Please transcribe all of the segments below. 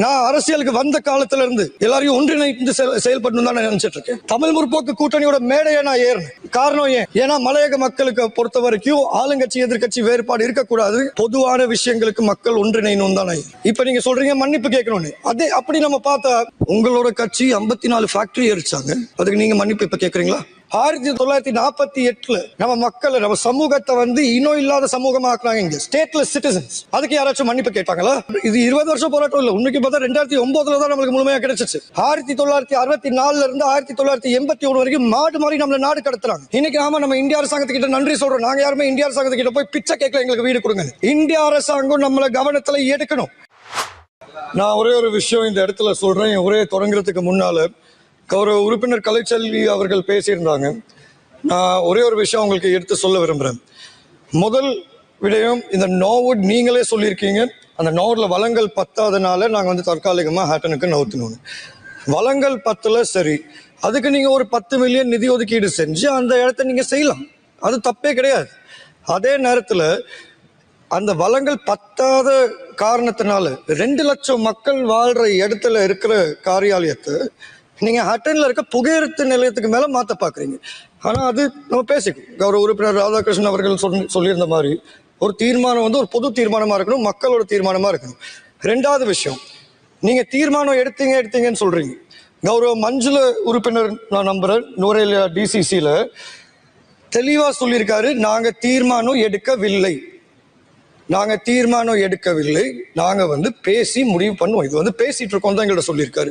நான் அரசியலுக்கு வந்த காலத்துல இருந்து எல்லாரையும் ஒன்றிணைந்து செயல்- செயல்படணும் தான் நான் நினைச்சிட்டு இருக்கேன் தமிழ் முற்போக்கு கூட்டணியோட மேடையை நான் ஏறினேன். காரணம் ஏன்? ஏன்னா மலையக மக்களுக்கு பொறுத்த வரைக்கும் ஆளுங்கட்சி எதிர்க்கட்சி வேறுபாடு இருக்கக்கூடாது. பொதுவான விஷயங்களுக்கு மக்கள் ஒன்றிணைணும் தானே இப்ப நீங்க சொல்றீங்க மன்னிப்பு கேட்கணும்னு. அதே அப்படி நம்ம பார்த்தா உங்களோட கட்சி ஐம்பத்தி நாலு ஃபேக்டரி எரிச்சாங்க அதுக்கு நீங்க மன்னிப்பு இப்ப கேக்குறீங்களா ஆயிரத்தி தொள்ளாயிரத்தி நாற்பத்தி எட்டுல நம்ம மக்களை நம்ம சமூகத்தை வந்து இன்னும் இல்லாத சமூகமாக்குறாங்க இங்க. ஸ்டேட்லெஸ் சிட்டிசன்ஸ் அதுக்கு யாராச்சும் மன்னிப்பு கேட்டாங்களா இது இருபது வருஷம் போராட்டம் இல்ல. உன்னைக்கு பார்த்தா ரெண்டாயிரத்தி ஒன்பதுல தான் நம்மளுக்கு முழுமையா கிடைச்சிச்சு. ஆயிரத்தி தொள்ளாயிரத்தி அறுபத்தி நாலுல இருந்து ஆயிரத்தி தொள்ளாயிரத்தி எண்பத்தி ஒன்று வரைக்கும் மாடு மாதிரி நம்மள நாடு கடத்துறாங்க. இன்னைக்கு ஆமா நம்ம இந்திய அரசாங்கத்துக்கிட்ட நன்றி சொல்றோம். நாங்க யாருமே இந்திய அரசாங்கத்துக்கிட்ட போய் பிச்சை கேட்கல. எங்களுக்கு வீடு கொடுங்க. இந்திய அரசாங்கம் நம்மள கவனத்துல எடுக்கணும். நான் ஒரே ஒரு விஷயம் இந்த இடத்துல சொல்றேன். ஒரே தொடங்குறதுக்கு முன்னால கௌரவ உறுப்பினர் கலைச்செல்வி அவர்கள் பேசியிருந்தாங்க. நான் ஒரே ஒரு விஷயம் உங்களுக்கு எடுத்து சொல்ல விரும்புகிறேன் முதல் விடயம் இந்த நோவுட் நீங்களே சொல்லியிருக்கீங்க. அந்த நோவில் வளங்கள் பத்தாதனால நாங்கள் வந்து தற்காலிகமாக ஹேட்டனுக்கு நவுத்தினோம். வளங்கள் பத்தில் சரி. அதுக்கு நீங்கள் ஒரு பத்து மில்லியன் நிதி ஒதுக்கீடு செஞ்சு அந்த இடத்த நீங்கள் செய்யலாம். அது தப்பே கிடையாது. அதே நேரத்தில் அந்த வளங்கள் பத்தாத காரணத்தினால ரெண்டு லட்சம் மக்கள் வாழ்கிற இடத்துல இருக்கிற காரியாலயத்தை நீங்க ஹட்டனில் இருக்க புகையிரத்து நிலையத்துக்கு மேலே மாற்ற பார்க்குறீங்க ஆனால் அது நம்ம பேசிக்கணும் கௌரவ உறுப்பினர் ராதாகிருஷ்ணன் அவர்கள் சொல்லி சொல்லியிருந்த மாதிரி ஒரு தீர்மானம் வந்து ஒரு பொது தீர்மானமாக இருக்கணும் மக்களோட தீர்மானமாக இருக்கணும். ரெண்டாவது விஷயம் நீங்கள் தீர்மானம் எடுத்தீங்க எடுத்தீங்கன்னு சொல்கிறீங்க கௌரவ மஞ்சுள உறுப்பினர் நான் நம்புறேன் நூரேலியா டிசிசியில் தெளிவாக சொல்லியிருக்காரு நாங்கள் தீர்மானம் எடுக்கவில்லை. நாங்க தீர்மானம் எடுக்கவில்லை. நாங்க வந்து பேசி முடிவு பண்ணுவோம் இது வந்து பேசிட்டு இருக்கோம் தான் எங்கள்ட்ட சொல்லியிருக்காரு.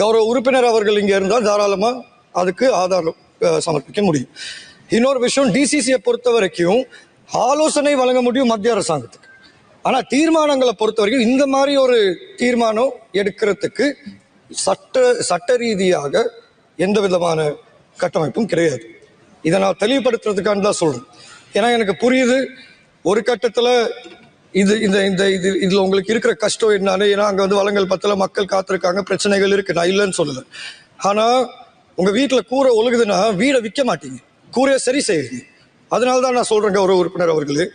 கௌரவ உறுப்பினர் அவர்கள் இங்க இருந்தால் தாராளமா அதுக்கு ஆதாரம் சமர்ப்பிக்க முடியும். இன்னொரு விஷயம் டிசிசியை பொறுத்த வரைக்கும் ஆலோசனை வழங்க முடியும் மத்திய அரசாங்கத்துக்கு. ஆனா தீர்மானங்களை பொறுத்த வரைக்கும் இந்த மாதிரி ஒரு தீர்மானம் எடுக்கிறதுக்கு சட்ட சட்ட ரீதியாக எந்த விதமான கட்டமைப்பும் கிடையாது. இதை நான் தெளிவுபடுத்துறதுக்கான தான் சொல்றேன். ஏன்னா எனக்கு புரியுது ஒரு கட்டத்தில் இது இந்த இந்த இது இதில் உங்களுக்கு இருக்கிற கஷ்டம் என்னன்னு ஏன்னா அங்கே வந்து வளங்கள் பத்தில் மக்கள் காத்திருக்காங்க பிரச்சனைகள் இருக்குது நான் இல்லைன்னு சொல்லலை. ஆனால் உங்கள் வீட்டில் கூரை ஒழுகுதுன்னா வீடை விற்க மாட்டீங்க. கூரையை சரி செய்யுங்க அதனால தான் நான் சொல்கிறேங்க ஒரு உறுப்பினர் அவர்களே.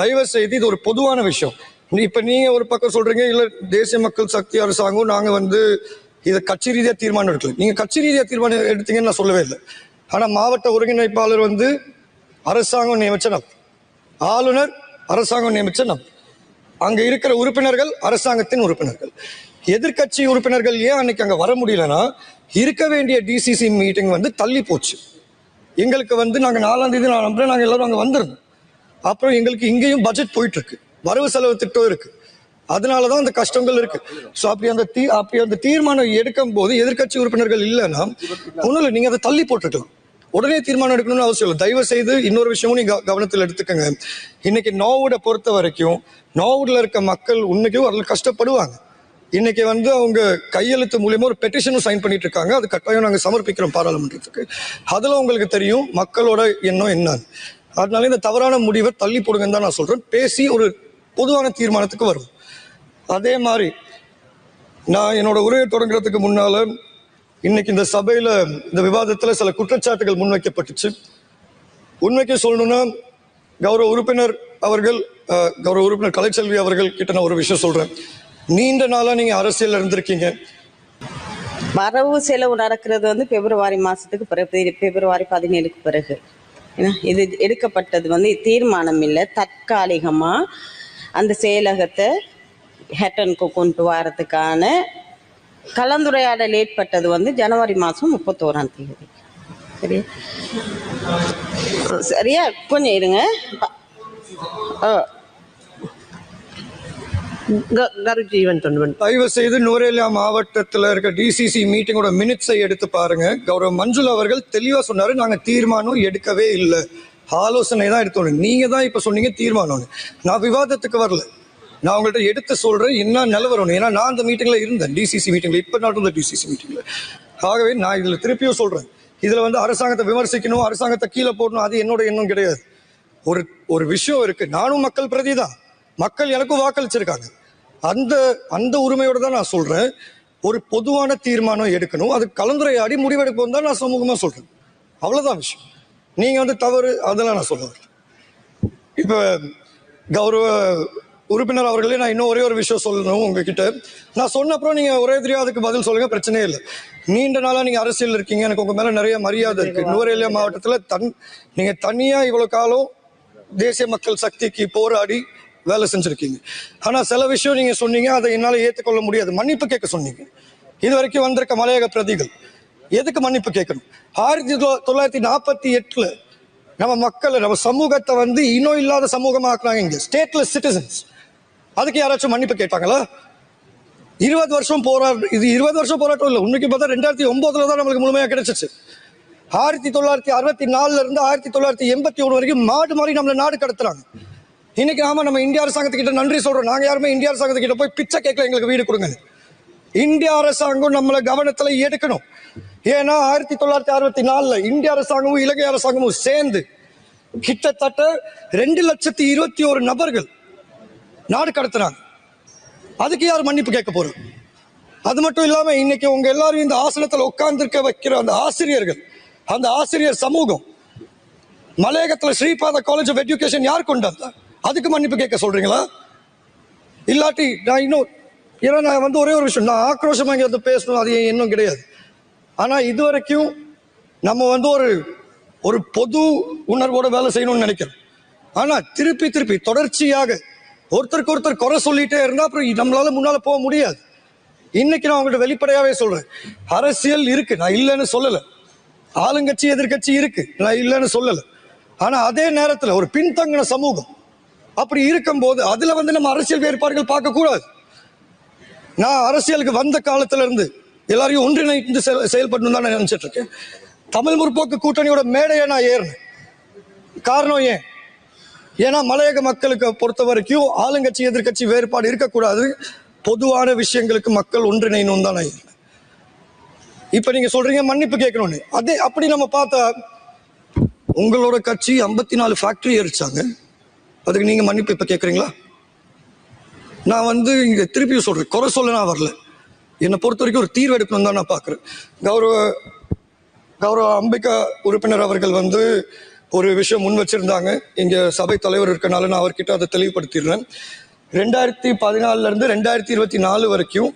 தயவு செய்து இது ஒரு பொதுவான விஷயம். இப்போ நீங்கள் ஒரு பக்கம் சொல்கிறீங்க இல்லை தேசிய மக்கள் சக்தி அரசாங்கம் நாங்கள் வந்து இதை கட்சி ரீதியாக தீர்மானம் எடுக்கல. நீங்கள் கட்சி ரீதியாக தீர்மானம் எடுத்தீங்கன்னு நான் சொல்லவே இல்லை. ஆனால் மாவட்ட ஒருங்கிணைப்பாளர் வந்து அரசாங்கம் நியமிச்ச நபர். ஆளுநர் அரசாங்கம் நியமிச்ச நபர். அங்கே இருக்கிற உறுப்பினர்கள் அரசாங்கத்தின் உறுப்பினர்கள். எதிர்க்கட்சி உறுப்பினர்கள் ஏன் அன்னைக்கு அங்கே வர முடியலன்னா இருக்க வேண்டிய டிசிசி மீட்டிங் வந்து தள்ளி போச்சு. எங்களுக்கு வந்து நாங்கள் நாலாம் தேதி நான் நம்புறேன் நாங்கள் எல்லாரும் அங்கே வந்துருந்தோம் அப்புறம் எங்களுக்கு இங்கேயும் பட்ஜெட் போயிட்டு இருக்கு வரவு செலவு திட்டம் இருக்கு. அதனாலதான் அந்த கஷ்டங்கள் இருக்கு. ஸோ அப்படி அந்த தீ அப்படி அந்த தீர்மானம் எடுக்கும் போது எதிர்க்கட்சி உறுப்பினர்கள் இல்லைன்னா ஒன்றும் இல்லை நீங்கள் அதை தள்ளி போட்டுருக்கலாம் உடனே தீர்மானம் எடுக்கணும்னு அவசியம் இல்லை. தயவு செய்து இன்னொரு விஷயமும் நீங்கள் கவனத்தில் எடுத்துக்கோங்க. இன்னைக்கு நோவுடை பொறுத்த வரைக்கும் நோவுடில் இருக்க மக்கள் உண்மைக்கும் அதில் கஷ்டப்படுவாங்க. இன்னைக்கு வந்து அவங்க கையெழுத்து மூலியமா ஒரு பெட்டிஷனும் சைன் பண்ணிட்டு இருக்காங்க. அது கட்டாயம் நாங்கள் சமர்ப்பிக்கிறோம் பாராளுமன்றத்துக்கு. அதில் உங்களுக்கு தெரியும் மக்களோட எண்ணம் என்னன்னு. அதனால இந்த தவறான முடிவை தள்ளி போடுங்கன்னு தான் நான் சொல்கிறேன் பேசி ஒரு பொதுவான தீர்மானத்துக்கு வரும் அதே மாதிரி நான் என்னோட உரையை தொடங்குறதுக்கு முன்னால இன்னைக்கு இந்த சபையில இந்த விவாதத்துல சில குற்றச்சாட்டுகள் முன்வைக்கப்பட்டுச்சு. உண்மைக்கு சொல்லணும்னா கௌரவ உறுப்பினர் அவர்கள் கௌரவ உறுப்பினர் கலைச்செல்வி அவர்கள் கிட்ட நான் ஒரு விஷயம் சொல்றேன். நீண்ட நாளா நீங்க அரசியல் இருந்திருக்கீங்க. வரவு செலவு நடக்கிறது வந்து பிப்ரவரி மாதத்துக்கு பிறகு பிப்ரவரி பதினேழுக்கு பிறகு. இது எடுக்கப்பட்டது வந்து தீர்மானம் இல்லை. தற்காலிகமாக அந்த செயலகத்தை ஹெட்டனுக்கு கொண்டு வரதுக்கான கலந்துரையாடல் ஏற்பட்டது வந்து ஜனவரி மாதம் முப்பத்தோராம் தேதி. சரி சரியா? கொஞ்சம் இருங்க. கருஜீவன் தொண்டன் தயவு செய்து நூரேலியா மாவட்டத்தில் இருக்க டிசிசி மீட்டிங்கோட மினிட்ஸை எடுத்து பாருங்க. கௌரவ மஞ்சுள் அவர்கள் தெளிவாக சொன்னார். நாங்கள் தீர்மானம் எடுக்கவே இல்லை. ஆலோசனை தான் எடுத்தோம். நீங்கள் தான் இப்போ சொன்னீங்க தீர்மானம். நான் விவாதத்துக்கு வரல. நான் உங்கள்கிட்ட எடுத்து சொல்கிறேன் என்ன நிலவரம் ஏன்னா நான் அந்த மீட்டிங்கில் இருந்தேன் டிசிசி மீட்டிங்கில் இப்போ நடந்த டிசிசி மீட்டிங்கில் ஆகவே நான் இதில் திருப்பியும் சொல்கிறேன் இதில் வந்து அரசாங்கத்தை விமர்சிக்கணும் அரசாங்கத்தை கீழே போடணும் அது என்னோட எண்ணம் கிடையாது. ஒரு ஒரு விஷயம் இருக்குது நானும் மக்கள் பிரதி தான். மக்கள் எனக்கும் வாக்களிச்சிருக்காங்க. அந்த அந்த உரிமையோட தான் நான் சொல்கிறேன் ஒரு பொதுவான தீர்மானம் எடுக்கணும். அது கலந்துரையாடி முடிவெடுப்போம் தான் நான் சமூகமாக சொல்கிறேன் அவ்வளோதான் விஷயம். நீங்கள் வந்து தவறு அதெல்லாம் நான் சொல்ல இப்போ கௌரவ உறுப்பினர் அவர்களே நான் இன்னும் ஒரே ஒரு விஷயம் சொல்லணும் உங்ககிட்ட. நான் சொன்ன அப்புறம் நீங்க ஒரே தெரியாது அதுக்கு பதில் சொல்லுங்க பிரச்சனையே இல்லை. நீண்ட நாளா நீங்க அரசியல் இருக்கீங்க எனக்கு உங்க மேல நிறைய மரியாதை இருக்கு. நுவரேலியா மாவட்டத்துல தன் நீங்க தனியா இவ்வளவு காலம் தேசிய மக்கள் சக்திக்கு போராடி வேலை செஞ்சிருக்கீங்க. ஆனா சில விஷயம் நீங்க சொன்னீங்க அதை என்னால ஏற்றுக்கொள்ள முடியாது. மன்னிப்பு கேட்க சொன்னீங்க. இது வரைக்கும் வந்திருக்க மலையக பிரதிகள் எதுக்கு மன்னிப்பு கேட்கணும்? ஆயிரத்தி தொ- தொள்ளாயிரத்தி நாற்பத்தி எட்டுல நம்ம மக்களை நம்ம சமூகத்தை வந்து இன்னும் இல்லாத சமூகமாக்குறாங்க இங்க. ஸ்டேட்லெஸ் சிட்டிசன்ஸ் அதுக்கு யாராச்சும் மன்னிப்பு கேட்டாங்களா? இருபது வருஷம் போராட்டம் இது இருபது வருஷம் போராட்டம் இல்லை. உன்னைக்கு பார்த்தா ரெண்டாயிரத்தி ஒன்பதுல தான் நம்மளுக்கு முழுமையாக கிடைச்சிச்சு. ஆயிரத்தி தொள்ளாயிரத்தி அறுபத்தி நாலுல இருந்து ஆயிரத்தி தொள்ளாயிரத்தி எண்பத்தி ஒன்று வரைக்கும் மாடு மாதிரி நம்மளை நாடு கடத்துறாங்க. இன்னைக்கு ஆமா நம்ம இந்திய அரசாங்கத்துக்கிட்ட நன்றி சொல்றோம். நாங்க யாருமே இந்திய அரசாங்கத்துக்கிட்ட போய் பிச்சை கேட்கல எங்களுக்கு வீடு கொடுங்க இந்திய அரசாங்கம் நம்மளை கவனத்துல எடுக்கணும். ஏன்னா ஆயிரத்தி தொள்ளாயிரத்தி அறுபத்தி நாலுல இந்திய அரசாங்கமும் இலங்கை அரசாங்கமும் சேர்ந்து கிட்டத்தட்ட ரெண்டு லட்சத்தி இருபத்தி ஒரு நபர்கள் நாடு கடத்துறாங்க. அதுக்கு யார் மன்னிப்பு கேட்க போறோம் அது மட்டும் இல்லாமல் இன்னைக்கு உங்க எல்லாரும் இந்த ஆசனத்தில் உட்கார்ந்துருக்க வைக்கிற அந்த ஆசிரியர்கள் அந்த ஆசிரியர் சமூகம் மலையகத்தில் ஸ்ரீபாத காலேஜ் ஆஃப் எஜுகேஷன் யார் கொண்டு வந்தா அதுக்கு மன்னிப்பு கேட்க சொல்றீங்களா? இல்லாட்டி நான் இன்னும் ஏன்னா நான் வந்து ஒரே ஒரு விஷயம் நான் ஆக்ரோஷமாக இங்கே வந்து பேசணும் அது இன்னும் கிடையாது. ஆனால் இது வரைக்கும் நம்ம வந்து ஒரு ஒரு பொது உணர்வோட வேலை செய்யணும்னு நினைக்கிறோம். ஆனால் திருப்பி திருப்பி தொடர்ச்சியாக ஒருத்தருக்கு ஒருத்தர் குறை சொல்லிட்டே இருந்தா அப்புறம் நம்மளால முன்னால போக முடியாது. இன்னைக்கு நான் உங்கள்ட்ட வெளிப்படையாவே சொல்றேன். அரசியல் இருக்கு. நான் இல்லைன்னு சொல்லலை. ஆளுங்கட்சி எதிர்க்கட்சி இருக்கு. நான் இல்லைன்னு சொல்லலை. ஆனா அதே நேரத்தில் ஒரு பின்தங்கின சமூகம் அப்படி இருக்கும்போது அதுல வந்து நம்ம அரசியல் வேறுபாடுகள் பார்க்க கூடாது. நான் அரசியலுக்கு வந்த காலத்துல இருந்து எல்லாரையும் ஒன்றிணைந்து செயல் செயல்படணும் தான் நான் நினைச்சிட்டு இருக்கேன். தமிழ் முற்போக்கு கூட்டணியோட மேடையை நான் ஏறினேன். காரணம் ஏன்? ஏன்னா மலையக மக்களுக்கு பொறுத்த வரைக்கும் ஆளுங்கட்சி எதிர்கட்சி வேறுபாடு இருக்கக்கூடாது. பொதுவான விஷயங்களுக்கு மக்கள் ஒன்றிணைணும் தான் நான் நீங்கள் சொல்கிறீங்க மன்னிப்பு கேட்கணும்னு. அதே அப்படி நம்ம பார்த்தா உங்களோட கட்சி ஐம்பத்தி நாலு ஃபேக்ட்ரி எரிச்சாங்க அதுக்கு நீங்கள் மன்னிப்பு இப்போ கேட்குறீங்களா? நான் வந்து இங்கே திருப்பி சொல்கிறேன் குறை சொல்ல நான் வரல. என்னை பொறுத்த வரைக்கும் ஒரு தீர்வு எடுக்கணும் தான் நான் பார்க்குறேன். கௌரவ கௌரவ அம்பிகா உறுப்பினர் அவர்கள் வந்து ஒரு விஷயம் முன் வச்சிருந்தாங்க. இங்கே சபை தலைவர் இருக்கனால நான் அவர்கிட்ட அதை தெளிவுபடுத்திடுறேன். ரெண்டாயிரத்தி பதினாலுலேருந்து ரெண்டாயிரத்தி இருபத்தி நாலு வரைக்கும்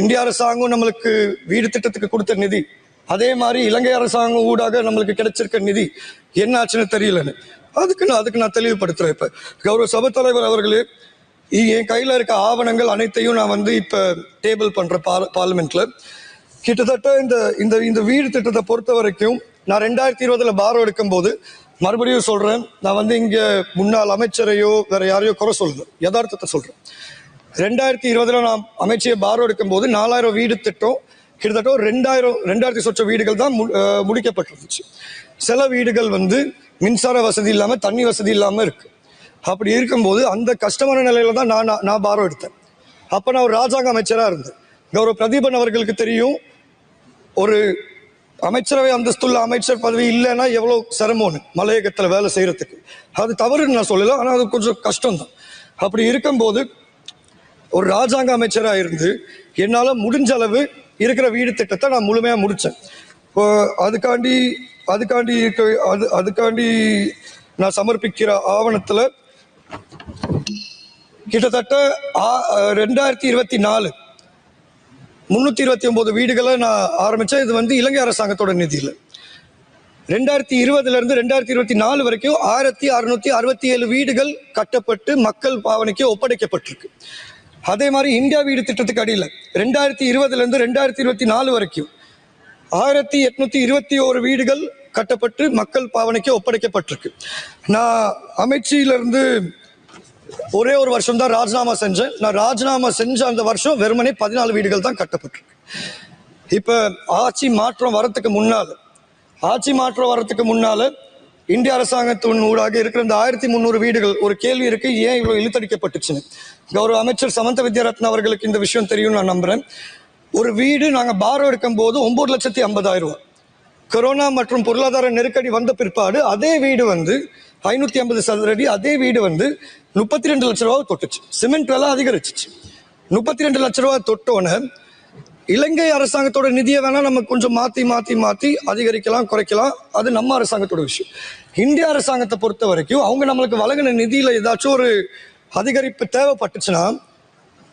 இந்திய அரசாங்கம் நம்மளுக்கு வீடு திட்டத்துக்கு கொடுத்த நிதி அதே மாதிரி இலங்கை அரசாங்கம் ஊடாக நம்மளுக்கு கிடைச்சிருக்க நிதி என்ன ஆச்சுன்னு தெரியலன்னு. அதுக்கு நான் அதுக்கு நான் தெளிவுபடுத்துறேன் இப்போ. கௌரவ சபை தலைவர் அவர்களே என் கையில் இருக்க ஆவணங்கள் அனைத்தையும் நான் வந்து இப்போ டேபிள் பண்ணுறேன் பார் பார்லிமெண்ட்டில் கிட்டத்தட்ட இந்த இந்த இந்த வீடு திட்டத்தை பொறுத்த வரைக்கும் நான் ரெண்டாயிரத்தி இருபதில் பாரம் எடுக்கும்போது மறுபடியும் சொல்றேன். நான் வந்து இங்க முன்னாள் அமைச்சரையோ வேற யாரையோ குறை சொல்றேன். யதார்த்தத்தை சொல்றேன். ரெண்டாயிரத்தி இருபதுல நான் அமைச்சியை பாரம் எடுக்கும் போது நாலாயிரம் வீடு திட்டம். கிட்டத்தட்ட ஒரு ரெண்டாயிரம் ரெண்டாயிரத்தி சொச்ச வீடுகள் தான் மு- முடிக்கப்பட்டிருந்துச்சு. சில வீடுகள் வந்து மின்சார வசதி இல்லாமல் தண்ணி வசதி இல்லாமல் இருக்கு. அப்படி இருக்கும்போது அந்த கஷ்டமான நிலையில தான் நான் நான் நான் பாரம் எடுத்தேன். அப்போ நான் ஒரு ராஜாங்க அமைச்சராக இருந்தேன். கௌரவ பிரதீபன் அவர்களுக்கு தெரியும். ஒரு அமைச்சரவை அந்தஸ்துள்ள அமைச்சர் பதவி இல்லைன்னா எவ்வளோ சிரமம்னு மலையகத்தில் வேலை செய்கிறதுக்கு அது தவறுன்னு நான் சொல்லலை ஆனால் அது கொஞ்சம் கஷ்டம்தான். அப்படி இருக்கும்போது ஒரு ராஜாங்க அமைச்சராக இருந்து என்னால் முடிஞ்ச அளவு இருக்கிற வீடு திட்டத்தை நான் முழுமையாக முடித்தேன் இப்போ அதுக்காண்டி அதுக்காண்டி இருக்க அது அதுக்காண்டி நான் சமர்ப்பிக்கிற ஆவணத்தில் கிட்டத்தட்ட ஆ- ரெண்டாயிரத்தி இருபத்தி நாலு முந்நூற்றி இருபத்தி ஒம்பது வீடுகளை நான் ஆரம்பித்தேன் இது வந்து இலங்கை அரசாங்கத்தோட நிதியில். ரெண்டாயிரத்தி இருபதுலேருந்து ரெண்டாயிரத்தி இருபத்தி நாலு வரைக்கும் ஆயிரத்தி அறுநூற்றி அறுபத்தி ஏழு வீடுகள் கட்டப்பட்டு மக்கள் பாவனைக்கு ஒப்படைக்கப்பட்டிருக்கு. அதே மாதிரி இந்தியா வீடு திட்டத்துக்கு அடியில் ரெண்டாயிரத்தி இருபதுலேருந்து ரெண்டாயிரத்தி இருபத்தி நாலு வரைக்கும் ஆயிரத்தி எட்நூத்தி இருபத்தி ஓரு வீடுகள் கட்டப்பட்டு மக்கள் பாவனைக்கு ஒப்படைக்கப்பட்டிருக்கு. நான் அமைச்சியிலிருந்து ஒரே ஒரு வருஷம் தான் ராஜினாமா செஞ்சேன். நான் ராஜினாமா செஞ்ச அந்த வருஷம் வெறுமனே பதினாலு வீடுகள் தான் கட்டப்பட்டிருக்கு. இப்போ ஆட்சி மாற்றம் வரத்துக்கு முன்னால் ஆட்சி மாற்றம் வரத்துக்கு முன்னால் இந்திய அரசாங்கத்தின் ஊடாக இருக்கிற இந்த ஆயிரத்தி முந்நூறு வீடுகள் ஒரு கேள்வி இருக்கு ஏன் இவ்வளோ இழுத்தடிக்கப்பட்டுச்சுன்னு? கௌரவ அமைச்சர் சமந்த வித்யாரத்ன அவர்களுக்கு இந்த விஷயம் தெரியும் நான் நம்புகிறேன் ஒரு வீடு நாங்கள் பாரம் எடுக்கும் போது ஒம்பது லட்சத்தி ஐம்பதாயிரம் ரூபா கொரோனா மற்றும் பொருளாதார நெருக்கடி வந்த பிற்பாடு அதே வீடு வந்து ஐநூத்தி ஐம்பது சதுரடி அதே வீடு வந்து முப்பத்தி ரெண்டு லட்ச ரூபாய் தொட்டுச்சு. சிமெண்ட் விலை அதிகரிச்சிச்சு. முப்பத்தி ரெண்டு லட்ச ரூபா தொட்டோன்னு இலங்கை அரசாங்கத்தோட நிதியை வேணா நம்ம கொஞ்சம் மாத்தி மாத்தி மாத்தி அதிகரிக்கலாம் குறைக்கலாம். அது நம்ம அரசாங்கத்தோட விஷயம். இந்திய அரசாங்கத்தை பொறுத்த வரைக்கும் அவங்க நம்மளுக்கு வழங்கின நிதியில ஏதாச்சும் ஒரு அதிகரிப்பு தேவைப்பட்டுச்சுன்னா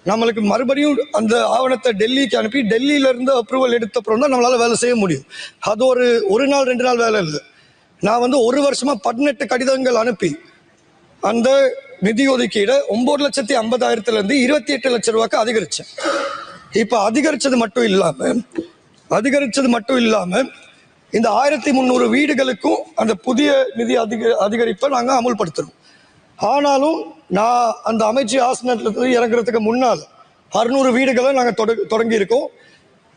நம்மளுக்கு மறுபடியும் அந்த ஆவணத்தை டெல்லிக்கு அனுப்பி டெல்லியில இருந்து அப்ரூவல் எடுத்த அப்புறம் தான் நம்மளால் வேலை செய்ய முடியும். அது ஒரு ஒரு நாள் ரெண்டு நாள் வேலை இல்லை. நான் வந்து ஒரு வருஷமா பதினெட்டு கடிதங்கள் அனுப்பி அந்த நிதி ஒதுக்கீடை ஒன்பது லட்சத்தி ஐம்பதாயிரத்துல இருந்து இருபத்தி எட்டு லட்சம் ரூபாய்க்கு அதிகரிச்சேன். இப்ப அதிகரிச்சது மட்டும் இல்லாம அதிகரிச்சது மட்டும் இல்லாம இந்த ஆயிரத்தி முந்நூறு வீடுகளுக்கும் அந்த புதிய நிதி அதிக அதிகரிப்பை நாங்கள் அமுல்படுத்துறோம். ஆனாலும் நான் அந்த அமைச்சு ஆசனத்துல இறங்குறதுக்கு முன்னால் அறுநூறு வீடுகளை நாங்கள் தொட தொடங்கியிருக்கோம்.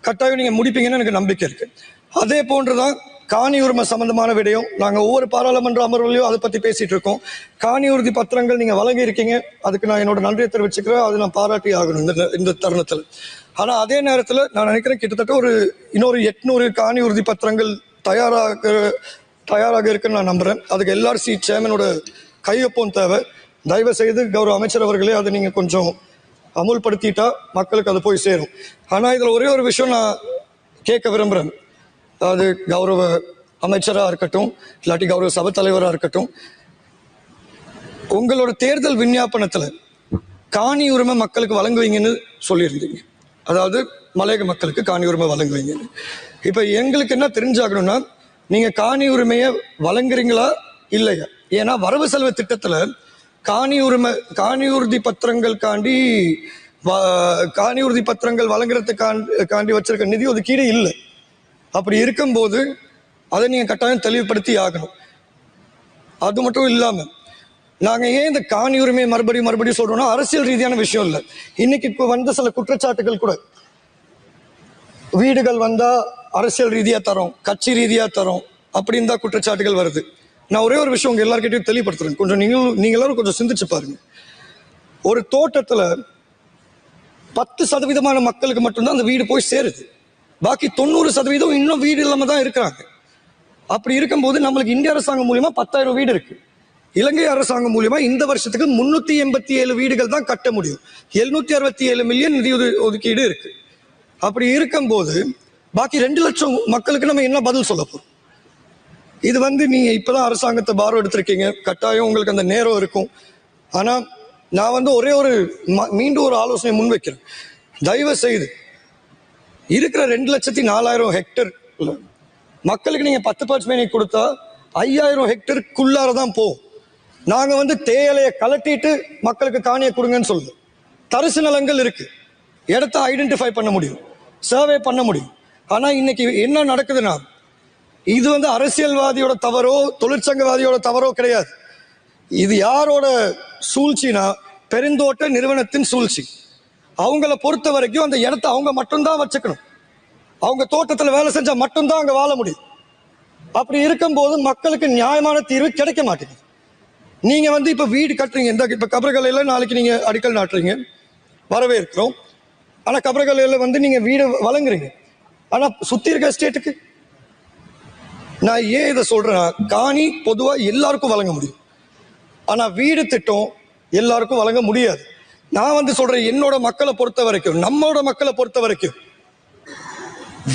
கட்டாயம் நீங்கள் முடிப்பீங்கன்னு எனக்கு நம்பிக்கை இருக்கு. அதே போன்று தான் காணி உரிமை சம்பந்தமான விடயம் நாங்கள் ஒவ்வொரு பாராளுமன்ற அமர்வுலையும் அதை பற்றி பேசிகிட்டு இருக்கோம். காணி உறுதி பத்திரங்கள் நீங்கள் வழங்கி இருக்கீங்க. அதுக்கு நான் என்னோட நன்றியை தெரிவிச்சுக்கிறேன். அது நான் பாராட்டி ஆகணும் இந்த இந்த தருணத்தில். ஆனால் அதே நேரத்தில் நான் நினைக்கிறேன் கிட்டத்தட்ட ஒரு இன்னொரு எட்நூறு காணி உறுதி பத்திரங்கள் தயாராக தயாராக இருக்குன்னு நான் நம்புகிறேன் அதுக்கு எல்ஆர்சி சேர்மனோட கையொப்பம் தேவை. தயவு செய்து கௌரவ அமைச்சர் அவர்களே அதை நீங்கள் கொஞ்சம் அமுல்படுத்திட்டா மக்களுக்கு அது போய் சேரும். ஆனால் இதில் ஒரே ஒரு விஷயம் நான் கேட்க விரும்புகிறேன் அதாவது கௌரவ அமைச்சராக இருக்கட்டும் இல்லாட்டி கௌரவ சபை தலைவராக இருக்கட்டும் உங்களோட தேர்தல் விஞ்ஞாபனத்தில் காணி உரிமை மக்களுக்கு வழங்குவீங்கன்னு சொல்லியிருந்தீங்க. அதாவது மலையக மக்களுக்கு காணி உரிமை வழங்குவீங்கன்னு. இப்போ எங்களுக்கு என்ன தெரிஞ்சாகணும்னா நீங்கள் காணி உரிமையை வழங்குறீங்களா இல்லையா? ஏன்னா வரவு செலவு திட்டத்தில் காணி உரிமை காணி உறுதி பத்திரங்கள் காண்டி வ- காணி உறுதி பத்திரங்கள் வழங்குறதுக்காண்டி காண்டி வச்சிருக்க நிதி ஒதுக்கீடு இல்லை. அப்படி இருக்கும்போது அதை நீங்கள் கட்டாயம் தெளிவுபடுத்தி ஆகணும். அது மட்டும் இல்லாமல் நாங்கள் ஏன் இந்த காணி உரிமையை மறுபடியும் மறுபடியும் சொல்கிறோன்னா அரசியல் ரீதியான விஷயம் இல்லை. இன்னைக்கு இப்போ வந்த சில குற்றச்சாட்டுகள் கூட. வீடுகள் வந்தால் அரசியல் ரீதியாக தரோம் கட்சி ரீதியாக தரோம் அப்படின்னு தான் குற்றச்சாட்டுகள் வருது. நான் ஒரே ஒரு விஷயம் உங்கள் எல்லாருக்கிட்டையும் தெளிவுபடுத்துறேன். கொஞ்சம் நீங்களும் நீங்கள் எல்லாரும் கொஞ்சம் சிந்திச்சு பாருங்க. ஒரு தோட்டத்தில் பத்து சதவீதமான மக்களுக்கு மட்டும்தான் அந்த வீடு போய் சேருது. பாக்கி தொண்ணூறு சதவீதம் இன்னும் வீடு இல்லாம தான் இருக்கிறாங்க. அப்படி இருக்கும்போது நம்மளுக்கு இந்திய அரசாங்கம் மூலியமா பத்தாயிரம் வீடு இருக்கு. இலங்கை அரசாங்கம் மூலியமா இந்த வருஷத்துக்கு முன்னூத்தி எண்பத்தி ஏழு வீடுகள் தான் கட்ட முடியும். எழுநூத்தி அறுபத்தி ஏழு மில்லியன் நிதி ஒதுக்கீடு இருக்கு. அப்படி இருக்கும்போது பாக்கி ரெண்டு லட்சம் மக்களுக்கு நம்ம என்ன பதில் சொல்ல போறோம்? இது வந்து நீங்க இப்பதான் அரசாங்கத்தை பாரம் எடுத்திருக்கீங்க. கட்டாயம் உங்களுக்கு அந்த நேரம் இருக்கும். ஆனா நான் வந்து ஒரே ஒரு ம- மீண்டும் ஒரு ஆலோசனை முன்வைக்கிறேன். தயவு செய்து இருக்கிற ரெண்டு லட்சத்தி நாலாயிரம் ஹெக்டர் மக்களுக்கு நீங்க பத்து பர்சன்ட் கொடுத்தா ஐயாயிரம் ஹெக்டருக்குள்ளார தான் போகும் நாங்கள் வந்து தேயிலையை கலட்டிட்டு மக்களுக்கு காணியை கொடுங்கன்னு சொல்லுது. தரிசு நிலங்கள் இருக்கு. இடத்த ஐடென்டிஃபை பண்ண முடியும். சர்வே பண்ண முடியும். ஆனால் இன்னைக்கு என்ன நடக்குதுன்னா இது வந்து அரசியல்வாதியோட தவறோ தொழிற்சங்கவாதியோட தவறோ கிடையாது. இது யாரோட சூழ்ச்சினா பெருந்தோட்ட நிறுவனத்தின் சூழ்ச்சி. அவங்கள பொறுத்த வரைக்கும் அந்த இடத்த அவங்க மட்டும்தான் வச்சுக்கணும். அவங்க தோட்டத்தில் வேலை செஞ்சால் மட்டும்தான் அங்கே வாழ முடியும். அப்படி இருக்கும்போது மக்களுக்கு நியாயமான தீர்வு கிடைக்க மாட்டேங்குது. நீங்கள் வந்து இப்போ வீடு கட்டுறீங்க. இந்த இப்போ கபர்கலையில் நாளைக்கு நீங்கள் அடிக்கல் நாட்டுறீங்க. வரவேற்கிறோம். ஆனால் கபர்கலையில் வந்து நீங்கள் வீடு வழங்குறீங்க. ஆனால் சுற்றி இருக்க ஸ்டேட்டுக்கு நான் ஏன் இதை சொல்கிறேன்னா காணி பொதுவாக எல்லாருக்கும் வழங்க முடியும். ஆனால் வீடு திட்டம் எல்லாருக்கும் வழங்க முடியாது. நான் வந்து சொல்றேன் என்னோட மக்களை பொறுத்த வரைக்கும் நம்மளோட மக்களை பொறுத்த வரைக்கும்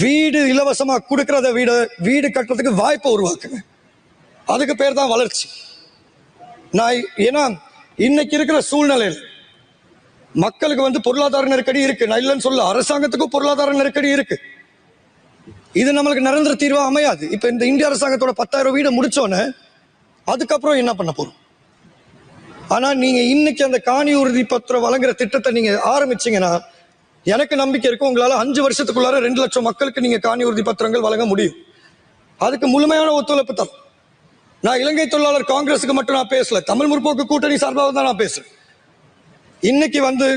வீடு இலவசமா கொடுக்கறத வீடு வீடு கட்டுறதுக்கு வாய்ப்பை உருவாக்குங்க. அதுக்கு பேர் தான் வளர்ச்சி. நான் ஏன்னா இன்னைக்கு இருக்கிற சூழ்நிலையில் மக்களுக்கு வந்து பொருளாதார நெருக்கடி இருக்கு. நான் இல்லைன்னு சொல்ல அரசாங்கத்துக்கும் பொருளாதார நெருக்கடி இருக்கு. இது நம்மளுக்கு நிரந்தர தீர்வா அமையாது. இப்ப இந்த இந்திய அரசாங்கத்தோட பத்தாயிரம் வீடு முடிச்சோன்னு அதுக்கப்புறம் என்ன பண்ண போறோம்? ஆனால் நீங்கள் இன்னைக்கு அந்த காணி உறுதி பத்திரம் வழங்குற திட்டத்தை நீங்கள் ஆரம்பிச்சீங்கன்னா எனக்கு நம்பிக்கை இருக்கும் உங்களால் அஞ்சு வருஷத்துக்குள்ளார ரெண்டு லட்சம் மக்களுக்கு நீங்கள் காணி உறுதி பத்திரங்கள் வழங்க முடியும். அதுக்கு முழுமையான ஒத்துழைப்பு தரும். நான் இலங்கை தொழிலாளர் காங்கிரஸுக்கு மட்டும் நான் பேசல தமிழ் முற்போக்கு கூட்டணி சார்பாக தான் நான் பேசுறேன். இன்னைக்கு வந்து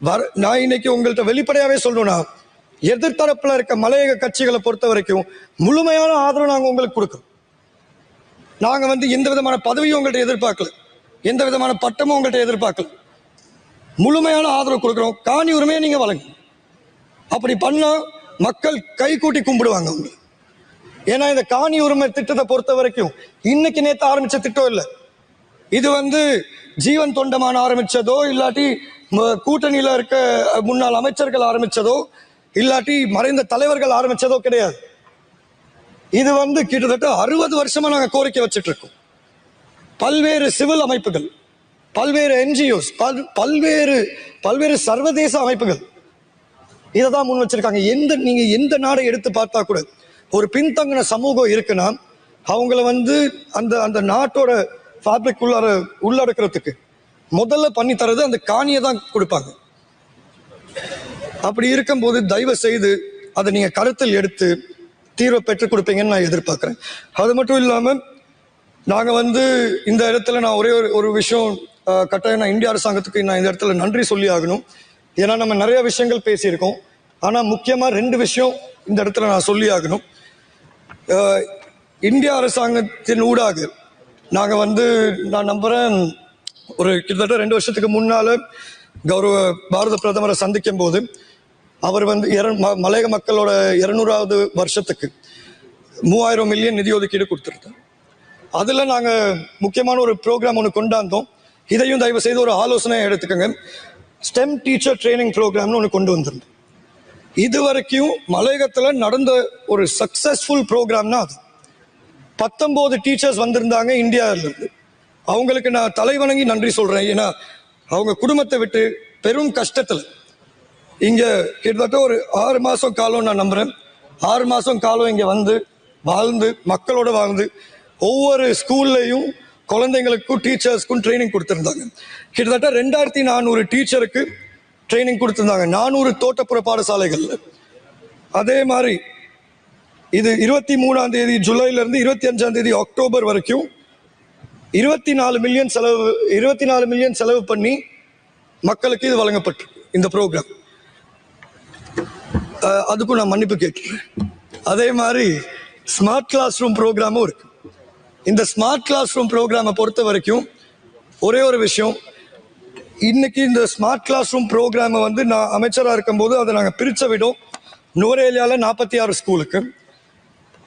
வர நான் இன்னைக்கு உங்கள்கிட்ட வெளிப்படையாவே சொல்லணும்னா எதிர்த்தரப்புல இருக்க மலையக கட்சிகளை பொறுத்த வரைக்கும் முழுமையான ஆதரவு நாங்கள் உங்களுக்கு கொடுக்குறோம். நாங்கள் வந்து எந்த விதமான பதவியும் உங்கள்கிட்ட எதிர்பார்க்கல. எந்த விதமான பட்டமும் உங்கள்கிட்ட எதிர்பார்க்கல. முழுமையான ஆதரவு கொடுக்குறோம். காணி உரிமையை நீங்கள் வழங்க. அப்படி பண்ணா மக்கள் கை கூட்டி கும்பிடுவாங்க உங்களை. ஏன்னா இந்த காணி உரிமை திட்டத்தை பொறுத்த வரைக்கும் இன்னைக்கு நேற்று ஆரம்பிச்ச திட்டம் இல்லை. இது வந்து ஜீவன் தொண்டமான ஆரம்பிச்சதோ இல்லாட்டி கூட்டணியில் இருக்க முன்னாள் அமைச்சர்கள் ஆரம்பிச்சதோ இல்லாட்டி மறைந்த தலைவர்கள் ஆரம்பித்ததோ கிடையாது. இது வந்து கிட்டத்தட்ட அறுபது வருஷமாக நாங்கள் கோரிக்கை வச்சுட்டு இருக்கோம். பல்வேறு சிவில் அமைப்புகள் பல்வேறு என்ஜிஓஸ் பல் பல்வேறு பல்வேறு சர்வதேச அமைப்புகள். இதை தான் முன் வச்சிருக்காங்க. எந்த நீங்கள் எந்த நாடை எடுத்து பார்த்தா கூட ஒரு பின்தங்கின சமூகம் இருக்குன்னா அவங்கள வந்து அந்த அந்த நாட்டோட ஃபேப்ரிக் உள்ளார உள்ளடக்கிறதுக்கு முதல்ல பண்ணி தரது அந்த காணியை தான் கொடுப்பாங்க. அப்படி இருக்கும்போது தயவு செய்து அதை நீங்கள் கருத்தில் எடுத்து தீர்வை பெற்றுக் கொடுப்பீங்கன்னு நான் எதிர்பார்க்குறேன். அது மட்டும் இல்லாமல் நாங்கள் வந்து இந்த இடத்துல நான் ஒரே ஒரு ஒரு விஷயம் கட்டாயம் நான் இந்திய அரசாங்கத்துக்கு நான் இந்த இடத்துல நன்றி சொல்லி ஆகணும். ஏன்னா நம்ம நிறைய விஷயங்கள் பேசியிருக்கோம். ஆனால் முக்கியமாக ரெண்டு விஷயம் இந்த இடத்துல நான் சொல்லி ஆகணும். இந்திய அரசாங்கத்தின் ஊடாக நாங்கள் வந்து நான் நம்புகிறேன் ஒரு கிட்டத்தட்ட ரெண்டு வருஷத்துக்கு முன்னால் கௌரவ பாரத பிரதமரை சந்திக்கும் போது அவர் வந்து இர- ம- மலையக மக்களோட இருநூறாவது வருஷத்துக்கு மூவாயிரம் மில்லியன் நிதி ஒதுக்கீடு கொடுத்துருந்தோம் அதில் நாங்கள் முக்கியமான ஒரு ப்ரோக்ராம் ஒன்று கொண்டாந்தோம். இதையும் தயவு செய்து ஒரு ஆலோசனை எடுத்துக்கோங்க. ஸ்டெம் டீச்சர் ட்ரைனிங் ப்ரோக்ராம்னு ஒன்று கொண்டு வந்திருந்தோம். இது வரைக்கும் மலையகத்தில் நடந்த ஒரு சக்ஸஸ்ஃபுல் ப்ரோக்ராம்னா அது. பத்தொம்போது டீச்சர்ஸ் வந்திருந்தாங்க இந்தியாவிலேருந்து அவங்களுக்கு நான் தலைவணங்கி நன்றி சொல்கிறேன் ஏன்னா அவங்க குடும்பத்தை விட்டு பெரும் கஷ்டத்தில். இங்கே கிட்டத்தட்ட ஒரு ஆறு மாதம் காலம் நான் நம்புகிறேன் ஆறு மாதம் காலம் இங்கே வந்து வாழ்ந்து மக்களோட வாழ்ந்து ஒவ்வொரு ஸ்கூல்லையும் குழந்தைங்களுக்கும் டீச்சர்ஸ்க்கும் ட்ரைனிங் கொடுத்துருந்தாங்க. கிட்டத்தட்ட ரெண்டாயிரத்தி நானூறு டீச்சருக்கு ட்ரைனிங் கொடுத்துருந்தாங்க. நானூறு தோட்டப்புற பாடசாலைகளில். அதே மாதிரி இது இருபத்தி மூணாம் தேதி ஜூலைலேருந்து இருபத்தி அஞ்சாம் தேதி அக்டோபர் வரைக்கும் இருபத்தி நாலு மில்லியன் செலவு இருபத்தி நாலு மில்லியன் செலவு பண்ணி மக்களுக்கு இது வழங்கப்பட்டு இந்த ப்ரோக்ராம் அதுக்கும் நான் மன்னிப்பு கேட்டுறேன் அதே மாதிரி ஸ்மார்ட் கிளாஸ் ரூம் ப்ரோக்ராமும் இருக்குது இந்த ஸ்மார்ட் கிளாஸ் ரூம் ப்ரோக்ராமை பொறுத்த வரைக்கும் ஒரே ஒரு விஷயம். இன்னைக்கு இந்த ஸ்மார்ட் கிளாஸ் ரூம் ப்ரோக்ராமை வந்து நான் அமைச்சராக இருக்கும்போது அதை நாங்கள் பிரித்த விடும் நுவரேலியாவில் நாற்பத்தி ஆறு ஸ்கூலுக்கு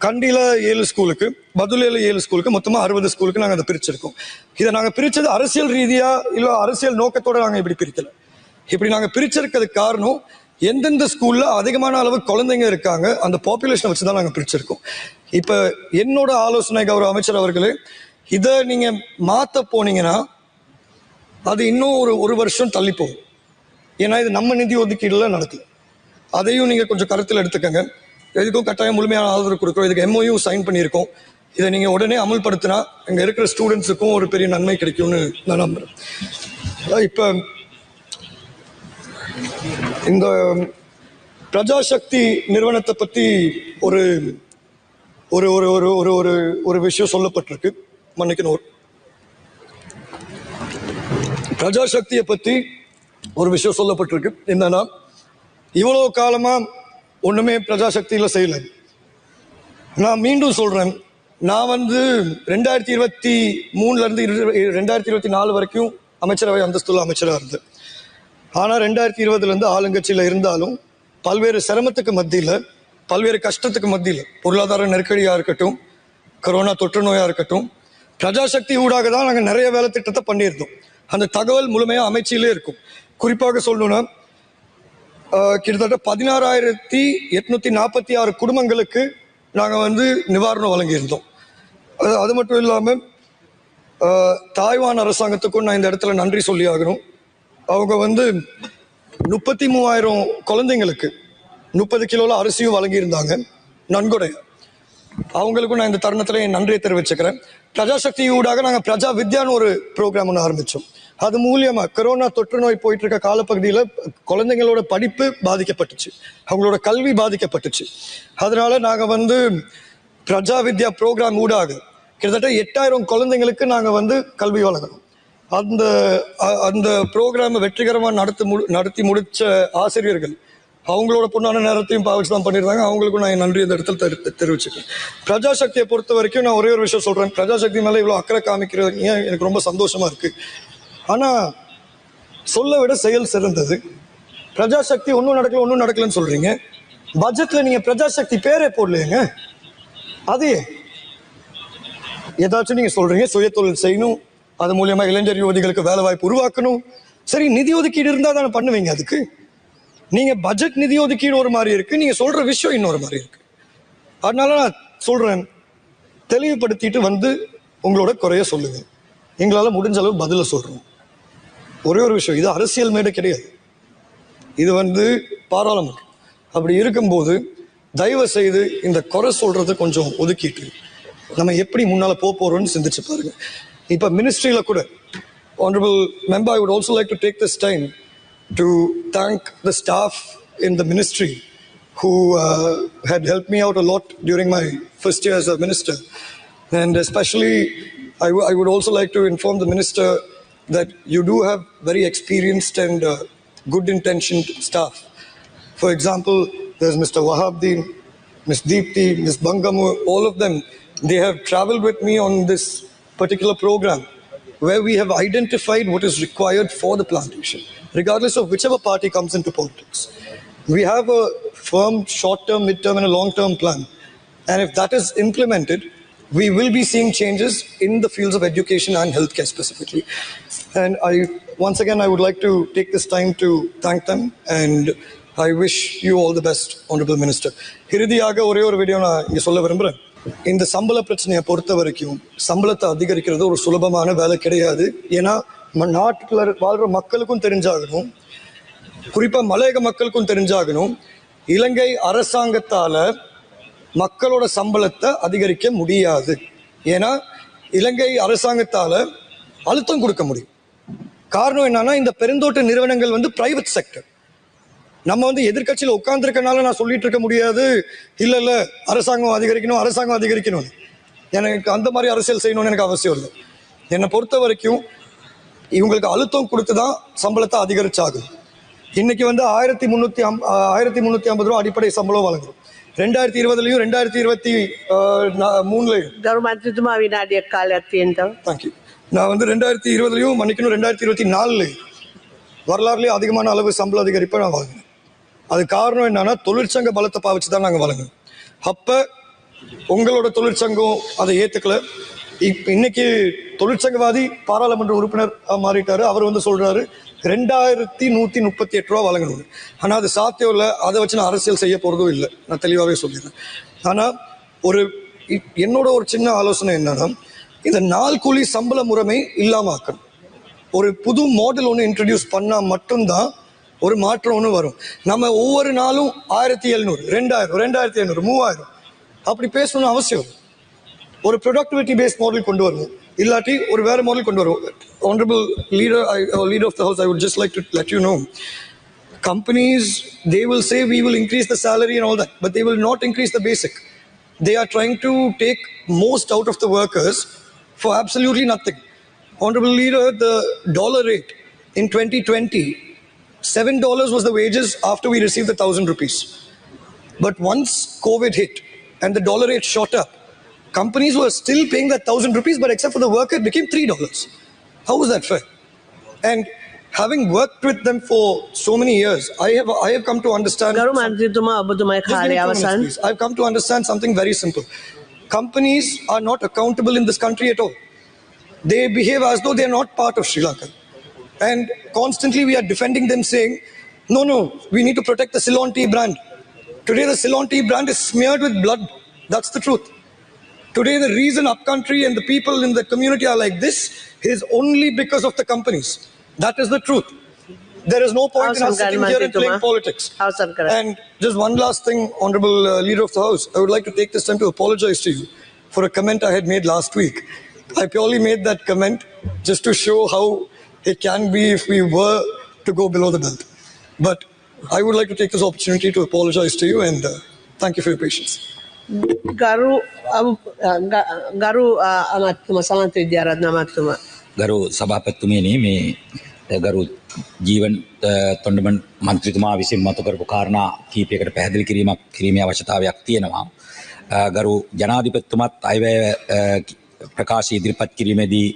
கண்டியில் ஏழு ஸ்கூலுக்கு பதுலையில் ஏழு ஸ்கூலுக்கு மொத்தமாக அறுபது ஸ்கூலுக்கு நாங்கள் அதை பிரிச்சிருக்கோம். இதை நாங்கள் பிரித்தது அரசியல் ரீதியாக இல்லை அரசியல் நோக்கத்தோடு நாங்கள் இப்படி பிரிக்கலை. இப்படி நாங்கள் பிரிச்சிருக்கிறதுக்கு காரணம் எந்தெந்த ஸ்கூலில் அதிகமான அளவு குழந்தைங்க இருக்காங்க அந்த பாப்புலேஷனை வச்சு தான் நாங்கள் பிரிச்சிருக்கோம். இப்போ என்னோட ஆலோசனை கௌரவ அமைச்சர் அவர்களே இதை நீங்கள் மாற்ற போனீங்கன்னா அது இன்னும் ஒரு ஒரு வருஷம் தள்ளி போகும். ஏன்னா இது நம்ம நிதி ஒதுக்கீடுல நடக்கும் அதையும் நீங்கள் கொஞ்சம் கருத்தில் எடுத்துக்கங்க. இதுக்கும் கட்டாயம் முழுமையான ஆதரவு கொடுக்குறோம். இதுக்கு எம்ஓயும் சைன் பண்ணியிருக்கோம். இதை நீங்கள் உடனே அமல்படுத்தினா இங்கே இருக்கிற ஸ்டூடெண்ட்ஸுக்கும் ஒரு பெரிய நன்மை கிடைக்கும்னு நான் நம்புகிறேன் இப்போ இந்த பிரஜாசக்தி நிறுவனத்தை பற்றி ஒரு ஒரு ஒரு ஒரு ஒரு ஒரு ஒரு விஷயம் சொல்லப்பட்டிருக்கு. மன்னிக்கணும். ஒரு பிரஜாசக்தியை பற்றி ஒரு விஷயம் சொல்லப்பட்டிருக்கு. என்னன்னா இவ்வளோ காலமாக ஒன்றுமே பிரஜாசக்தியில் செய்யலை. நான் மீண்டும் சொல்கிறேன் நான் வந்து ரெண்டாயிரத்தி இருபத்தி மூணுலேருந்து ரெண்டாயிரத்தி இருபத்தி நாலு வரைக்கும் அமைச்சரவை அந்தஸ்துள்ள அமைச்சராக இருந்தேன். ஆனால் ரெண்டாயிரத்தி இருபதுலேருந்து ஆளுங்கட்சியில் இருந்தாலும் பல்வேறு சிரமத்துக்கு மத்தியில் பல்வேறு கஷ்டத்துக்கு மத்தியில் பொருளாதார நெருக்கடியாக இருக்கட்டும் கொரோனா தொற்று நோயாக இருக்கட்டும் பிரஜாசக்தி ஊடாக தான் நாங்கள் நிறைய வேலை திட்டத்தை பண்ணியிருந்தோம். அந்த தகவல் முழுமையாக அமைச்சியிலே இருக்கும். குறிப்பாக சொல்லணும்னா கிட்டத்தட்ட பதினாறாயிரத்தி எட்நூற்றி நாற்பத்தி ஆறு குடும்பங்களுக்கு நாங்கள் வந்து நிவாரணம் வழங்கியிருந்தோம். அது அது மட்டும் இல்லாமல் தாய்வான் அரசாங்கத்துக்கும் நான் இந்த இடத்துல நன்றி சொல்லி ஆகணும் அவங்க வந்து முப்பத்தி மூவாயிரம் குழந்தைங்களுக்கு முப்பது கிலோவில் அரிசியும் வழங்கியிருந்தாங்க. நன்கொடை. அவங்களுக்கும் நான் இந்த தருணத்தில் என் நன்றியை தெரிவிச்சுக்கிறேன். பிரஜாசக்தி ஊடாக நாங்கள் பிரஜா வித்யான்னு ஒரு ப்ரோக்ராம் ஒன்று ஆரம்பித்தோம் அது மூலியமாக கொரோனா தொற்று நோய் போயிட்டு இருக்க காலப்பகுதியில் குழந்தைங்களோட படிப்பு பாதிக்கப்பட்டுச்சு. அவங்களோட கல்வி பாதிக்கப்பட்டுச்சு. அதனால நாங்கள் வந்து பிரஜா வித்யா ப்ரோக்ராம் ஊடாக கிட்டத்தட்ட எட்டாயிரம் குழந்தைங்களுக்கு நாங்கள் வந்து கல்வி வழங்கணும். அந்த அ- அந்த ப்ரோக்ராமை வெற்றிகரமாக நடத்தி முடி நடத்தி முடிச்ச ஆசிரியர்கள் அவங்களோட பொண்ணான நேரத்தையும் பாவிச்சு தான் பண்ணியிருந்தாங்க. அவங்களுக்கும் நான் என் நன்றி இந்த இடத்துல தெரி தெரிவிச்சுக்கேன் பிரஜாசக்தியை பொறுத்த வரைக்கும் நான் ஒரே ஒரு விஷயம் சொல்கிறேன் பிரஜாசக்தி மேலே இவ்வளோ அக்கறை காமிக்கிறது எனக்கு ரொம்ப சந்தோஷமாக இருக்குது ஆனால் சொல்ல விட செயல் சிறந்தது. பிரஜாசக்தி ஒன்றும் நடக்கல ஒன்றும் நடக்கலன்னு சொல்கிறீங்க பட்ஜெட்டில் நீங்கள் பிரஜாசக்தி பேரே போடலையேங்க. அது ஏதாச்சும் நீங்கள் சொல்கிறீங்க சுயத்தொழில் செய்யணும். அது மூலயமா இளைஞர் யுவதிகளுக்கு வேலை வாய்ப்பு உருவாக்கணும். சரி நிதி ஒதுக்கீடு இருந்தால் தானே பண்ணுவீங்க அதுக்கு? நீங்கள் பட்ஜெட் நிதி ஒதுக்கீடு ஒரு மாதிரி இருக்குது நீங்கள் சொல்கிற விஷயம் இன்னொரு மாதிரி இருக்குது அதனால நான் சொல்கிறேன் தெளிவுபடுத்திட்டு வந்து உங்களோட குறைய சொல்லுங்கள் எங்களால் முடிஞ்ச அளவு பதில சொல்கிறோம் ஒரே ஒரு விஷயம் இது அரசியல் மேடை கிடையாது. இது வந்து பாராளுமன்றம் அப்படி இருக்கும்போது தயவு செய்து இந்த குறை சொல்றதை கொஞ்சம் ஒதுக்கிட்டு நம்ம எப்படி முன்னால போக போறோம்னு சிந்திச்சு பாருங்க. இப்ப மினிஸ்ட்ரியில கூட honourable member I would also like to take this time to thank the staff in the ministry who uh, had helped me out a lot during my first year as a minister and especially I, w- I would also like to inform the minister that you do have very experienced and uh, good intentioned staff for example, there's Mr. Wahabdin, Ms. Deepthi, Ms. Bangamu, all of them, they have traveled with me on this particular program where we have identified what is required for the plantation, regardless of whichever party comes into politics. We have a firm short term, mid term, and a long term plan. And if that is implemented, we will be seeing changes in the fields of education and healthcare specifically. And I, once again, I would like to take this time to thank them and I wish you all the best, Honorable Minister. இறுதியாக ஒரே ஒரு video நான் இங்கே சொல்ல விரும்புகிறேன் இந்த சம்பள பிரச்சனையை பொறுத்த வரைக்கும் சம்பளத்தை அதிகரிக்கிறது ஒரு சுலபமான வேலை கிடையாது. ஏன்னா நம்ம வாழ்கிற மக்களுக்கும் தெரிஞ்சாகணும். குறிப்பாக மலையக மக்களுக்கும் தெரிஞ்சாகணும். இலங்கை அரசாங்கத்தால் மக்களோட சம்பளத்தை அதிகரிக்க முடியாது. ஏன்னா இலங்கை அரசாங்கத்தால் அழுத்தம் கொடுக்க முடியும். காரணம் என்னன்னா இந்த பெருந்தோட்ட நிறுவனங்கள் வந்து பிரைவேட் செக்டர் நம்ம வந்து எதிர்கட்சியில் உட்காந்துருக்கனால நான் சொல்லிட்டு இருக்க முடியாது. இல்லை இல்லை அரசாங்கம் அதிகரிக்கணும் அரசாங்கம் அதிகரிக்கணும் எனக்கு அந்த மாதிரி அரசியல் செய்யணும்னு எனக்கு அவசியம் இல்லை. என்னை பொறுத்த வரைக்கும் இவங்களுக்கு அழுத்தம் கொடுத்து தான் சம்பளத்தை அதிகரிச்சாகும் இன்னைக்கு வந்து ஆயிரத்தி முந்நூற்றி அம் ஆயிரத்தி முந்நூற்றி ஐம்பது ரூபா அடிப்படை சம்பளம் வழங்குறோம். ரெண்டாயிரத்தி இருபதுலையும் ரெண்டாயிரத்தி இருபத்தி மூணுலையும். தர்மாத்மா வினாடிய காலத்தின் தேங்க்யூ நான் வந்து ரெண்டாயிரத்தி இருபதுலையும் மன்னிக்கணும் ரெண்டாயிரத்தி இருபத்தி நாலுலையும். வரலாறுலேயும் அதிகமான அளவு சம்பள அதிகரிப்பை நான் வாங்கினேன் அது காரணம் என்னன்னா தொழிற்சங்க பலத்தை பாவிச்சு தான் நாங்கள் வழங்குவோம் அப்போ உங்களோட தொழிற்சங்கம் அதை ஏற்றுக்கல இப்போ இன்னைக்கு தொழிற்சங்கவாதி பாராளுமன்ற உறுப்பினர் மாறிட்டாரு. அவர் வந்து சொல்றாரு ரெண்டாயிரத்தி நூற்றி முப்பத்தி எட்டு ரூபா வழங்கணும் ஆனால் அது சாத்தியம் இல்லை. அதை வச்சு நான் அரசியல் செய்ய போகிறதும் இல்லை. நான் தெளிவாகவே சொல்லிடுறேன். ஆனால் ஒரு என்னோட ஒரு சின்ன ஆலோசனை என்னன்னா இந்த நாள் கூலி சம்பள முறைமை இல்லாமல் ஆக்கணும். ஒரு புது மாடல் ஒன்று இன்ட்ரடியூஸ் பண்ணால் மட்டும்தான் ஒரு மாற்றம் ஒன்று வரும் நம்ம ஒவ்வொரு நாளும் ஆயிரத்தி எழுநூறு ரெண்டாயிரம் ரெண்டாயிரத்தி ஐநூறு மூவாயிரம் அப்படி பேசணும்னு அவசியம் இல்லை. ஒரு ப்ரொடக்டிவிட்டி பேஸ்ட் மாடல் கொண்டு வருவோம் இல்லாட்டி ஒரு வேற மாடல் கொண்டு வருவோம் honourable leader leader of the house I would just like to let you know companies they will say we will increase the salary and all that but they will not increase the basic they are trying to take most out of the workers for absolutely nothing honorable leader the dollar rate in 2020 seven dollars was the wages after we received the thousand rupees. But once COVID hit and the dollar rate shot up, companies were still paying that thousand rupees, but except for the worker, it became three dollars. How was that fair? And having worked with them for so many years, I have I have come to understand. I've come to understand something very simple. Companies are not accountable in this country at all. They behave as though they are not part of Sri Lanka. And constantly we are defending them saying, no, no, we need to protect the Ceylon tea brand. Today the Ceylon tea brand is smeared with blood. That's the truth. Today, the reason upcountry and the people in the community are like this is only because of the companies. That is the truth. There is no point in us sitting here and playing politics. And just one last thing, Honorable uh, Leader of the House, I would like to take this time to apologize to you for a comment I had made last week. I purely made that comment just to show how it can be if we were to go below the belt. But I would like to take this opportunity to apologize to you and uh, thank you for your patience. ගරු ගරු අමත්තුම සමන්ත විද්‍යාරත්න අමත්තුමා. ගරු සභාපත්තුමේනේ මේ ගරු ජීවන් තොන්ඩමන් මන්ත්‍රිතුමා විසින් මතු කරපු කාරණා කීපයකට පැහැදිලි කිරීමක් කිරීමේ අවශ්‍යතාවයක් තියෙනවා. ගරු ජනාධිපතිතුමත් අයවැය ප්‍රකාශ ඉදිරිපත් කිරීමේදී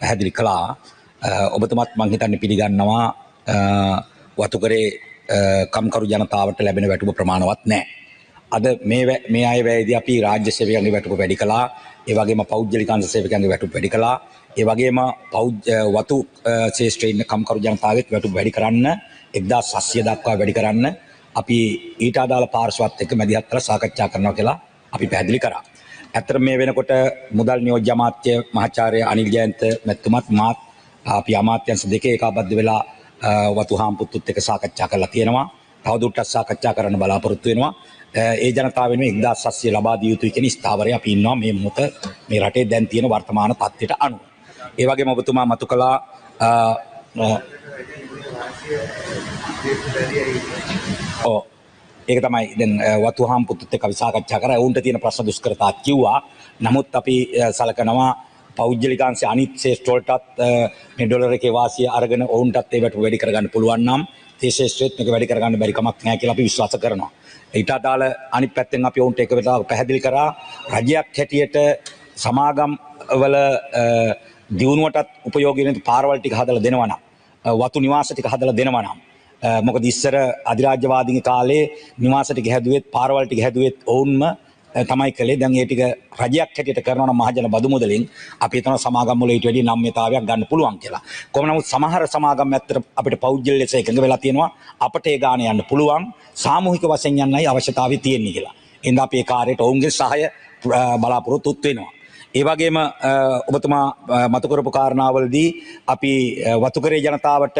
පැහැදිලි කළා. අ, ඔබතුමත් මං හිතන්නේ පිළිගන්නවා අ, වතුකරේ අ, කම්කරු ජනතාවට ලැබෙන වැටුප ප්‍රමාණවත් නැහැ. අද මේ වැ- මේ අය වැයදී අපි රාජ්‍ය සේවකයන්ගේ වැටුප වැඩි කළා ඒ වගේම පෞද්ගලිකාංශ සේවකයන්ගේ වැටුප වැඩි කළා ඒ වගේම පෞද්ග වතු අ, ශේෂ්ත්‍රයේ ඉන්න කම්කරු ජනතාවෙත් වැටුප වැඩි කරන්න 1700 දක්වා වැඩි කරන්න අපි ඊට අදාළ පාර්ශවත් එක්ක මැදිහත් කරලා සාකච්ඡා කරනවා කියලා අපි පැහැදිලි කරා. ඇත්තට මේ වෙනකොට මුදල් නියෝජ්‍ය අමාත්‍ය මහාචාර්ය අනිල් ජයන්ත මැතිතුමත් මාත් අ, අපි අමාත්‍යංශ දෙකේ ඒකාබද්ධ වෙලා අ, වතු හාම්පුත්තුත් එක සාකච්ඡා කරලා තියෙනවා. තවදුරටත් සාකච්ඡා කරන්න බලාපොරොත්තු වෙනවා. අ, ඒ ජනතාව වෙනුවෙන් 1700 ලබා දිය යුතුයි කියන ස්ථාවරය අපි ඉන්නවා මේ මොහොත මේ රටේ දැන් තියෙන වර්තමාන තත්ත්වයට අනුව. ඒ වගේම ඔබතුමා මතු කළා අ, අ, ඕ ඒක තමයි දැන් අ, වතු හාම්පුත්තුත් එක්ක අපි සාකච්ඡා කරා. ඔවුන්ට තියෙන ප්‍රශ්න දුෂ්කරතා කිව්වා. නමුත් අපි අ, සලකනවා පෞද්ගලිකාංශ අනිත් ශේෂ්ඨ වලටත් අ, මේ ඩොලර් එකේ වාසිය අරගෙන ඔවුන්ටත් ඒවට වැඩි කරගන්න පුළුවන් නම් ඒ ශේෂ්ත්‍රෙත් මේක වැඩි කරගන්න බැරි කමක් නැහැ කියලා අපි විශ්වාස කරනවා. ඊට අදාළ අනිත් පැත්තෙන් අපි ඔවුන්ට එක වෙලාවක පැහැදිලි කරා රජයක් හැටියට සමාගම් වල අ, දියුණුවටත් උපයෝගී වෙන පාරවල් ටික හදලා දෙනවා නම් අ, වතු නිවාස ටික හදලා දෙනවා නම් අ, මොකද ඉස්සර අධිරාජ්‍යවාදීන් කාලේ නිවාස ටික හැදුවෙත් පාරවල් ටික හැදුවෙත් ඔවුන්ම අ, තමයි කළේ දැන් ඒ ටික රජයක් හැටියට කරනවා නම් මහජන බදු මුදලින් අපි හිතන සමාගම් වල ඊට වැඩි නම්‍යතාවයක් ගන්න පුළුවන් කියලා. කොහොම නමුත් සමහර සමාගම් ඇත්තට අපිට පෞද්ගල ලෙස එකඟ වෙලා තියෙනවා අපට ඒ ගාන යන්න පුළුවන් සාමූහික වශයෙන් යන්නයි අවශ්‍යතාවය තියෙන්නේ කියලා. එහෙනම් අපි ඒ කාර්යයට ඔවුන්ගේ සහාය අ, බලාපොරොත්තුත් වෙනවා. ඒ වගේම අ, ඔබතුමා අ, මතු කරපු කාරණාවලදී අපි අ, වතුකරේ ජනතාවට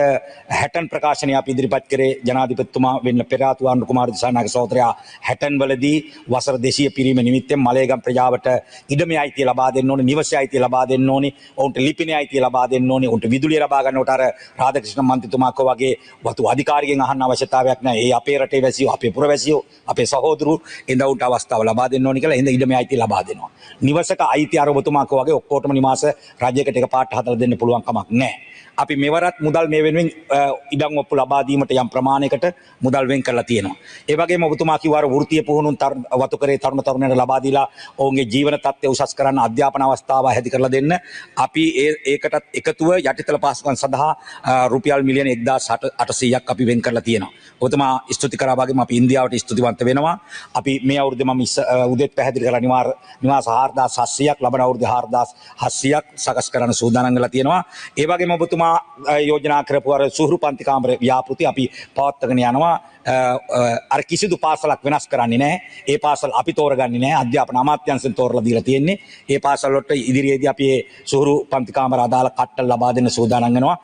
හැටන් ප්‍රකාශනය අපි ඉදිරිපත් කරේ ජනාධිපතිතුමා වෙන්න පෙර ආතු ආණ්ඩු කුමාර දිසානායක සහෝදරයා හැටන් වලදී වසර 200 පිරීම නිමිත්තෙන් මලේගම් ප්‍රජාවට ඉඩමේ අයිතිය ලබා දෙන්න ඕනේ නිවසේ අයිතිය ලබා දෙන්න ඕනේ ඔවුන්ට ලිපිනේ අයිතිය ලබා දෙන්න ඕනේ ඔවුන්ට විදුලිය ලබා ගන්නකොට අර රාධකෘෂ්ණ මන්ත්‍රීතුමා කෝ වගේ වතු අධිකාරියෙන් අහන්න අවශ්‍යතාවයක් නැහැ. ඒ අපේ රටේ වැසියෝ අපේ පුරවැසියෝ අපේ සහෝදරු එඳ උන්ට අවස්ථාව ලබා දෙන්න ඕනේ කියලා එඳ ඉඩමේ අයිතිය ලබා දෙනවා. නිවසක අයිතිය අර ඔබතුමා කෝ වගේ ඔක්කොටම නිවාස රජයකට එකපාරට හදලා දෙන්න පුළුවන් කමක් නැහැ. අපි මෙවරත් මුදල් මේ වෙනුවෙන් අ, ඉඩම් ඔප්පු ලබා දීමට යම් ප්‍රමාණයකට මුදල් වෙන් කරලා තියෙනවා. ඒ වගේම ඔබතුමා කිව්වා අර වෘත්තීය පුහුණුන් තරු- වතුකරේ තරුණ තරුණයන්ට ලබා දීලා ඔවුන්ගේ ජීවන තත්ත්වය උසස් කරන්න අධ්‍යාපන අවස්ථාව හැදි කරලා දෙන්න අපි ඒ ඒකටත් එකතුව යටිතල පහසුකම් සඳහා අ, රුපියල් මිලියන 1800ක් අපි වෙන් කරලා තියෙනවා. ඔබතුමා ස්තුති කරා වගේම අපි ඉන්දියාවට ස්තුතිවන්ත වෙනවා. අපි මේ අවුරුද්දේ මම ඉස්ස- අ, උදේත් පැහැදිලි කරලා නිවාර නිවාස 4700ක් ලබන අවුරුද්දේ 4700ක් සකස් කරන්න සූදානම් වෙලා තියෙනවා. ඒ වගේම ඔබතුමා අ, යෝජනා කරපු අර සුහුරු පන්ති කාමර ව්‍යාපෘති අපි පවත්වාගෙන යනවා. අ, අ, අර කිසිදු පාසලක් වෙනස් කරන්නේ නැහැ. ඒ පාසල් අපි තෝරගන්නේ නැහැ. අධ්‍යාපන අමාත්‍යාංශයෙන් තෝරලා දීලා තියෙන්නේ. ඒ පාසල් වලට ඉදිරියේදී අපි මේ සුහුරු පන්ති කාමර අදාළ කට්ටල් ලබා දෙන්න සූදානම් වෙනවා.